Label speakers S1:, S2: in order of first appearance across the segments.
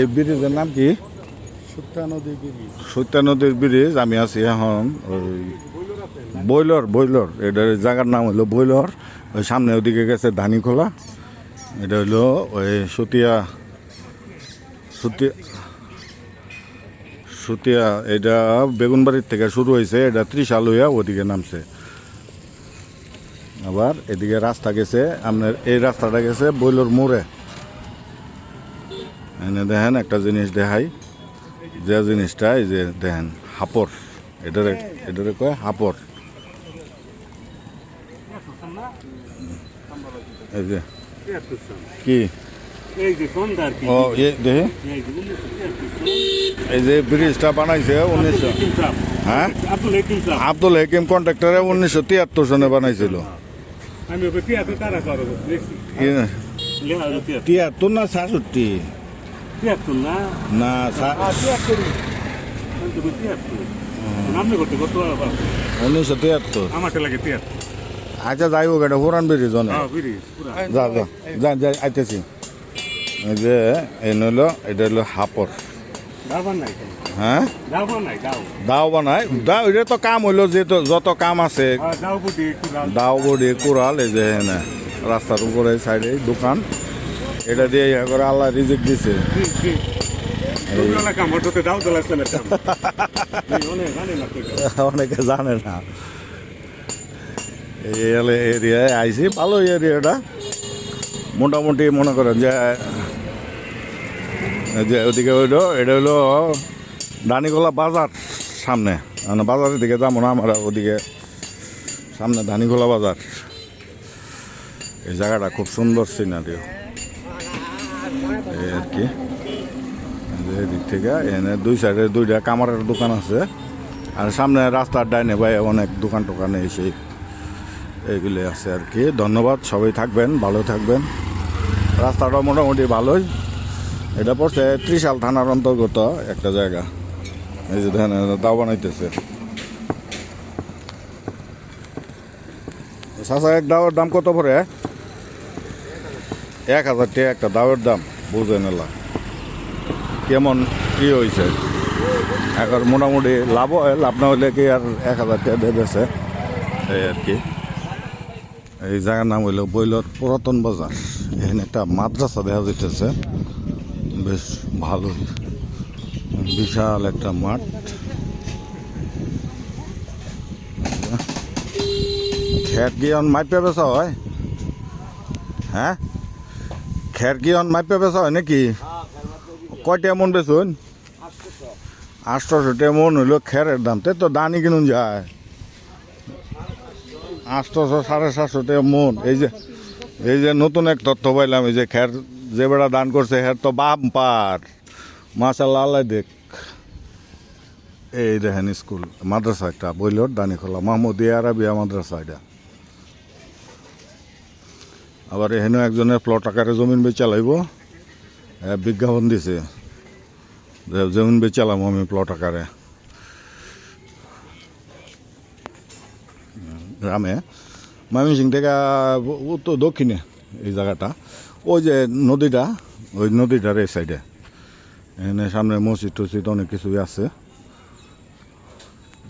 S1: এই ব্রিজের নাম কি? সত্যা নদীর ব্রিজ। আমি আছি এখন ওই বইলর বইলর এটার জায়গার নাম হলো বইলর ওই সামনে ওদিকে গেছে ধানিখোলা। এটা হলো ওই সুতিয়া সুতিয়া সুতিয়া এটা বেগুনবাড়ির থেকে শুরু হয়েছে। এটা ত্রিশাল হইয়া ওদিকে নামছে। আবার এদিকে রাস্তা গেছে আপনার এই রাস্তাটা গেছে বইলর মোড়ে। এনে দেখেন একটা জিনিস দেখাই। যে জিনিসটা এই যে দেখেন হাপর এটারে এটারে কয় হাপর এই যে কি?
S2: এই যে
S1: ও দেখে
S2: এই যে
S1: এই যে ব্রিজটা বানাইছে উনিশশো। হ্যাঁ?
S2: আব্দুল হাকিম
S1: কন্ট্রাক্টরে উনিশশো তিয়াত্তর সনে বানাইছিল।
S2: তিয়াত্তর
S1: না সাতষট্টি
S2: তিয়াত্তর না?
S1: না
S2: তিয়াত্তর আমি তো বলি তিয়াত্তর নামে করতে কত
S1: উনিশশো তিয়াত্তর।
S2: আমার লাগে তিয়াত্তর।
S1: আচ্ছা যাই হোক এটা পুরান ব্রিজ অনেক
S2: হ্যাঁ
S1: যা যা যা আইতেছি। যে এই নইলো এটা হলো হাপর।
S2: দাবার নাই?
S1: হ্যাঁ?
S2: দাও
S1: দাও। বানাই দাও এটা তো কাম হইল যে যত কাম আছে
S2: দাও দাও
S1: দাও বডি কুড়াল এই যে রাস্তার উপরে সাইডে দোকান। এটা দিয়ে ইয়া করে আল্লাহ রিজিক দিছে।
S2: অনেক জানে না
S1: এই এরিয়ায় আইছি ভালো এরিয়াটা। মোটামুটি মনে করেন যে যে ওদিকে হইল এটা হইল দানিগোলা বাজার সামনে। মানে বাজারের দিকে যাব না আমরা ওদিকে সামনে ধানিগোলা বাজার। এই জায়গাটা খুব সুন্দর সিনারিও এই আর কি? এদিক থেকে, এনে দুই সাইডে দুইটা কামারের দোকান আছে। আর সামনে রাস্তার ডাইনে ভাই অনেক দোকান টোকানে এসে এইগুলি আছে আর কি। ধন্যবাদ, সবাই থাকবেন, ভালো থাকবেন। রাস্তাটা মোটামুটি ভালোই। এটা পড়ছে ত্রিশাল থানার অন্তর্গত একটা জায়গা। এই যে দেখেন দাও বানাইতেছে। চাষা এক দাওয়ার দাম কত পড়ে? এক হাজার টাকা একটা দাওয়ার দাম, বুঝে নিলাম। কেমন কি হয়েছে এখন মোটামুটি লাভ হয়, লাভ না হলে কি আর এক হাজার টাকা দিয়ে দিয়েছে এই আর কি। এই জায়গার নাম হইল বইলর পুরাতন বাজার। এখানে একটা মাদ্রাসা দেখা যাইতেছে। বেশ ভালো, বিশাল একটা মাঠ। কি অন মাইপে বেচা হয়? হ্যাঁ? খের কি অন মাইপে বেচা হয় নাকি? কয়টা মন বেচুন। টাকা মন হইল খেরের দাম। তে তো দানি কিনুন যায়। আটশোশো সাড়ে সাতশো মন এই যে এই যে নতুন এক তথ্য পাইলাম, এই যে খের যে বেড়া দান করছে হের তো বাম পার মাশাল্লাহ আল্লাহ দেখ। এই দেখেন স্কুল মাদ্রাসা একটা বইলর দানি খোলা। মাহমুদিয়া আরাবিয়া মাদ্রাসা এটা। আবার এখানেও একজনের প্লট আকারে জমিন বেচে চালাইব বিজ্ঞাপন দিছে। যে জমিন বেচালাম আমি প্লট আকারে। গ্রামে, ময়মনসিং থেকে, উত্তর দক্ষিণে এই জায়গাটা। ওই যে নদীটা, ওই নদীটার এই সাইডে এখানে সামনে মসজিদ টসজিদ অনেক কিছুই আছে।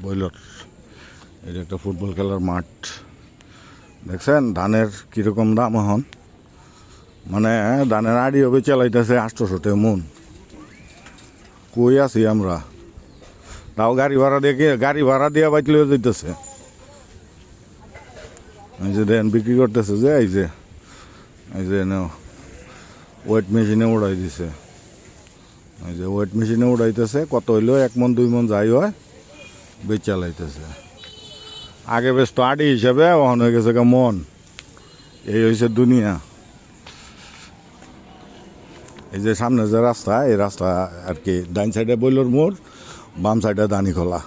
S1: বইলর এটা একটা ফুটবল খেলার মাঠ। দেখছেন? ধানের কীরকম দাম এখন? মানে ধানের আড়িও বেচে লাইতেছে আটশোশো মন। কই আছি আমরা? তাও গাড়ি ভাড়া দিয়ে গাড়ি ভাড়া দিয়ে বাইকলেও যেতেছে এই যে দেন, বিক্রি করতেছে যে, এই যে। এই যে ওয়েট মেশিনে উড়াই দিছে। এই যে ওয়েট মেশিনে উড়াইতেছে, কত হইল? এক মন, দুই মন যাই হয়, বেচা লাইতেছে। আগে বেশ তো আড়ি হিসাবে ওখানে হয়ে গেছে মন। এই হয়েছে দুনিয়া। এই যে সামনে যে রাস্তা, এই রাস্তা আর কি ডাইন সাইডে বইলর মোড়, বাম সাইডে দানি খোলা